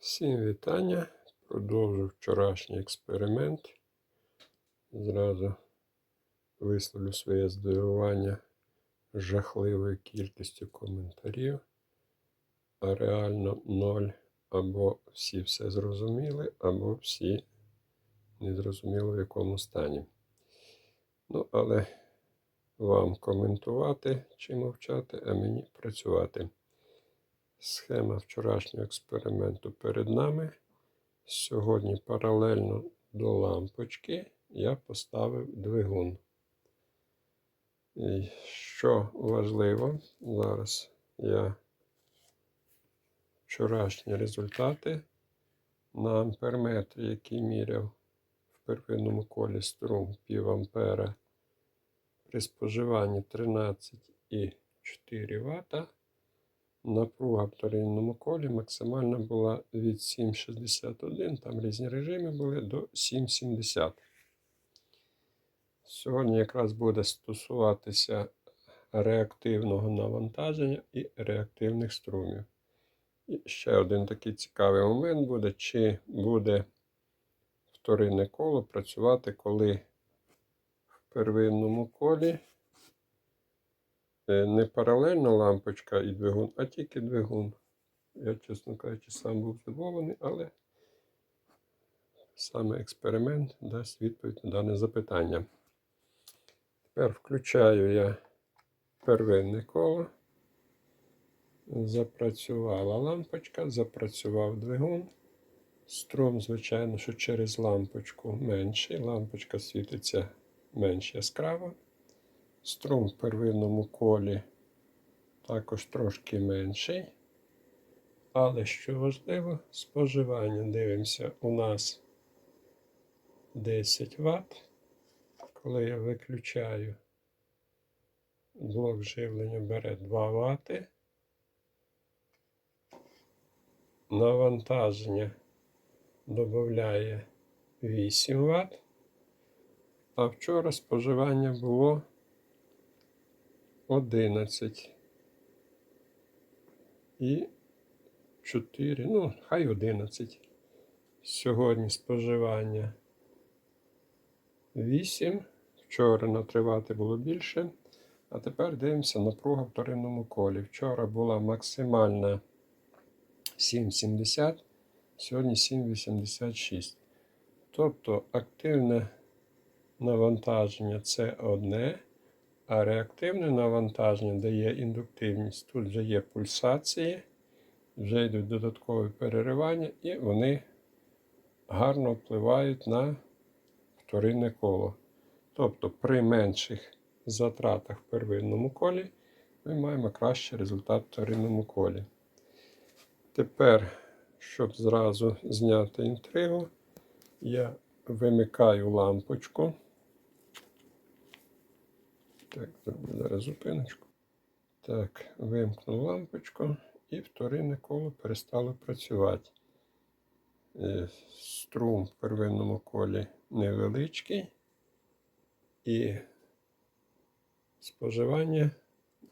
Всім вітання. Продовжу вчорашній експеримент. Зразу висловлю своє здивування жахливою кількістю коментарів. А реально ноль. Або всі все зрозуміли, або всі не зрозуміли в якому стані. Ну, але вам коментувати чи мовчати, а мені працювати. Схема вчорашнього експерименту перед нами. Сьогодні паралельно до лампочки я поставив двигун. І що важливо, зараз я вчорашні результати на амперметрі, який міряв в первинному колі струм пів ампера при споживанні 13,4 Вт. Напруга в вторинному колі максимальна була від 7,61, там різні режими були до 7,70. Сьогодні якраз буде стосуватися реактивного навантаження і реактивних струмів. І ще один такий цікавий момент буде, чи буде вторинне коло працювати, коли в первинному колі не паралельно лампочка і двигун, а тільки двигун. Я, чесно кажучи, сам був здивований, але саме експеримент дасть відповідь на дане запитання. Тепер включаю я первинне коло. Запрацювала лампочка, запрацював двигун. Струм, звичайно, що через лампочку менший. Лампочка світиться менш яскраво. Струм в первинному колі також трошки менший. Але що важливо, споживання дивимося, у нас 10 Вт. Коли я виключаю, блок живлення бере 2 Вт. Навантаження додає 8 Вт. А вчора споживання було 11 і 4, ну, хай 11. Сьогодні споживання 8. Вчора натривати було більше. А тепер дивимося напруга в вторинному колі. Вчора була максимальна 7,70, сьогодні 7,86. Тобто активне навантаження це одне. А реактивне навантаження дає індуктивність. Тут вже є пульсації, вже йдуть додаткові переривання, і вони гарно впливають на вторинне коло. Тобто при менших затратах в первинному колі ми маємо кращий результат в вторинному колі. Тепер, щоб зразу зняти інтригу, я вимикаю лампочку. Так, зроблю зараз зупиночку. Так, вимкнув лампочку і вторинне коло перестало працювати. Е, Струм в первинному колі невеличкий і споживання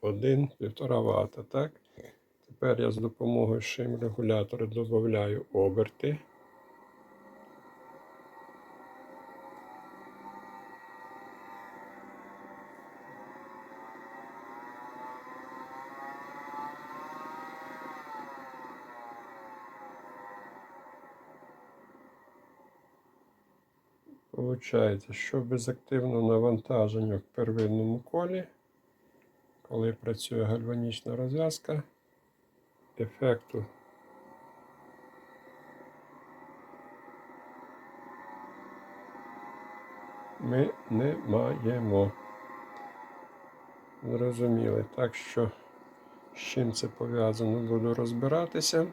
1,5 Вт. Тепер я з допомогою шим регулятора додаю оберти. Получається, що без активного навантаження в первинному колі, коли працює гальванічна розв'язка, ефекту ми не маємо. Зрозуміли. Так що з чим це пов'язано, буду розбиратися.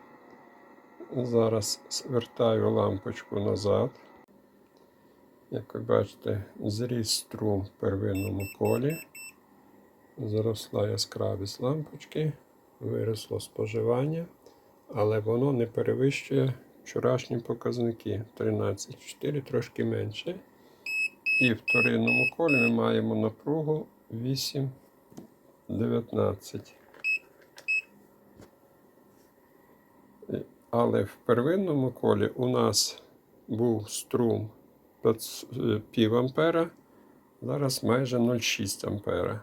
Зараз звертаю лампочку назад. Як ви бачите, зріс струм в первинному колі, зросла яскравість лампочки, виросло споживання, але воно не перевищує вчорашні показники 13,4 трошки менше. І в вторинному колі ми маємо напругу 8,19. Але в первинному колі у нас був струм 500, пів ампера, зараз майже 0,6 ампера.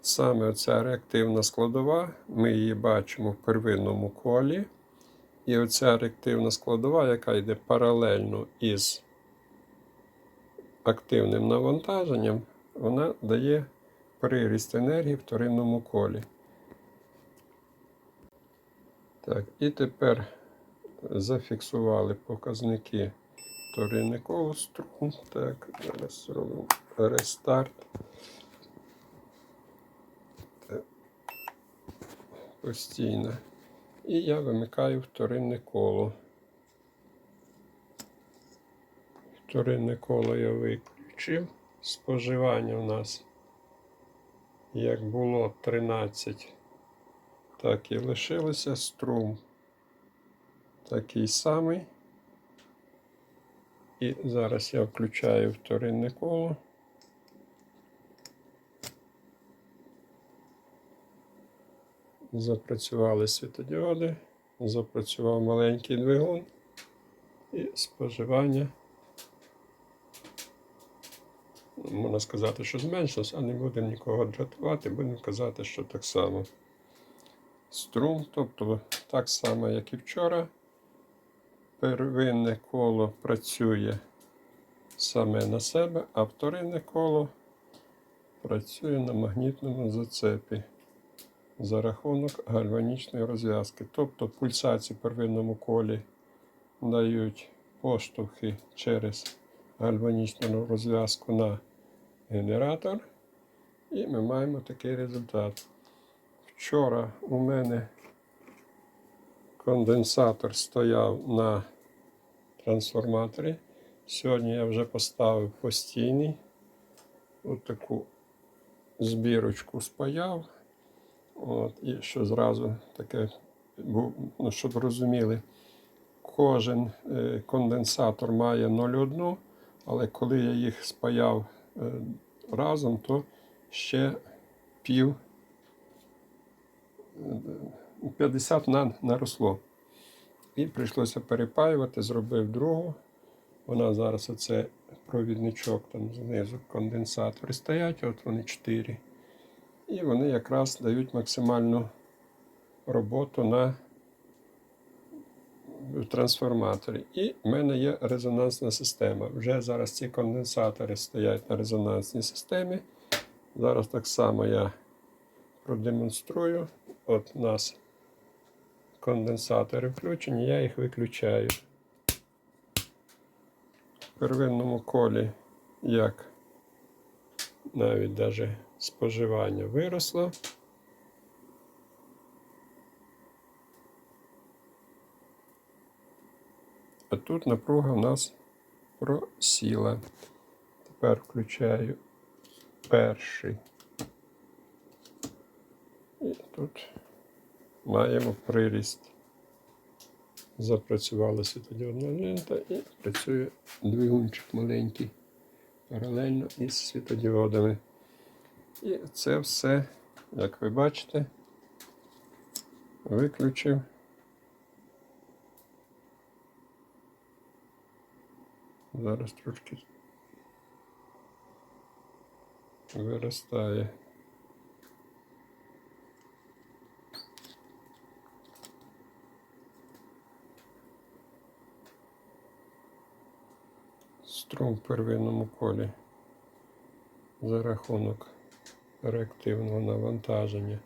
Саме оця реактивна складова, ми її бачимо в первинному колі. І оця реактивна складова, яка йде паралельно із активним навантаженням, вона дає приріст енергії в вторинному колі. Так, і тепер зафіксували показники коло струм. Так, зараз зробимо рестарт. Так. Постійно. І я вимикаю вторинне коло. Вторинне коло я виключив. Споживання у нас як було 13, так і лишилося струм такий самий. І зараз я включаю вторинне коло. Запрацювали світодіоди, запрацював маленький двигун і споживання. Можна сказати, що зменшилось, а не будемо нікого дратувати, будемо казати, що так само. Струм, тобто так само, як і вчора. Первинне коло працює саме на себе, а вторинне коло працює на магнітному зацепі за рахунок гальванічної розв'язки. Тобто пульсації в первинному колі дають поштовхи через гальванічну розв'язку на генератор. І ми маємо такий результат. Вчора у мене конденсатор стояв на трансформаторі. Сьогодні я вже поставив постійний. От таку збірочку спаяв. От, і що зразу таке, ну, щоб розуміли, кожен е, конденсатор має 0,1, але коли я їх спаяв е, разом, то ще пів 50 на, наросло. І прийшлося перепаювати, зробив другу. Вона зараз оце провідничок там знизу конденсатори стоять, от вони 4. І вони якраз дають максимальну роботу на трансформаторі. І в мене є резонансна система. Вже зараз ці конденсатори стоять на резонансній системі. Зараз так само я продемонструю. От у нас конденсатори включені, я їх виключаю. В первинному колі як навіть даже споживання виросло. А тут напруга у нас просіла. Тепер включаю перший. І тут маємо приріст. Запрацювала світодіодна лента і працює двигунчик маленький паралельно із світодіодами. І це все, як ви бачите, виключив. Зараз трошки виростає. Струм в первинному колі за рахунок реактивного навантаження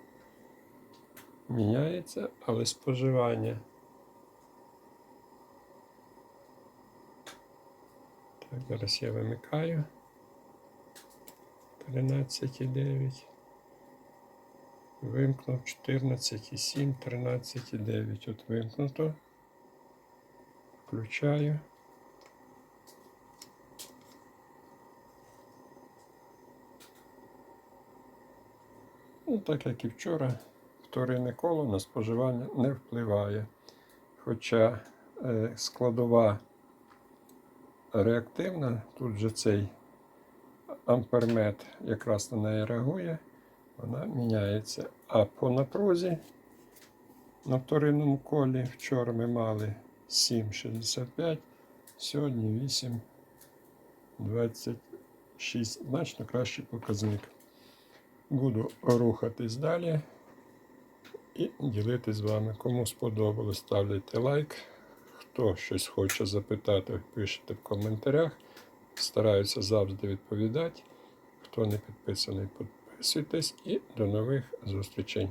міняється, але споживання. Так, зараз я вимикаю 13,9. Вимкнув 14,7, 13,9. От вимкнуто. Включаю. Ну, так як і вчора, вторинне коло на споживання не впливає. Хоча е, складова реактивна, тут же цей ампермет якраз на неї реагує, вона міняється. А по напрузі На вторинному колі вчора ми мали 7,65, сьогодні 8,26. Значно кращий показник. Буду рухатись далі і ділитись з вами. Кому сподобалось, ставляйте лайк. Хто щось хоче запитати, пишіть в коментарях. Стараюся завжди відповідати. Хто не підписаний, підписуйтесь і до нових зустрічей.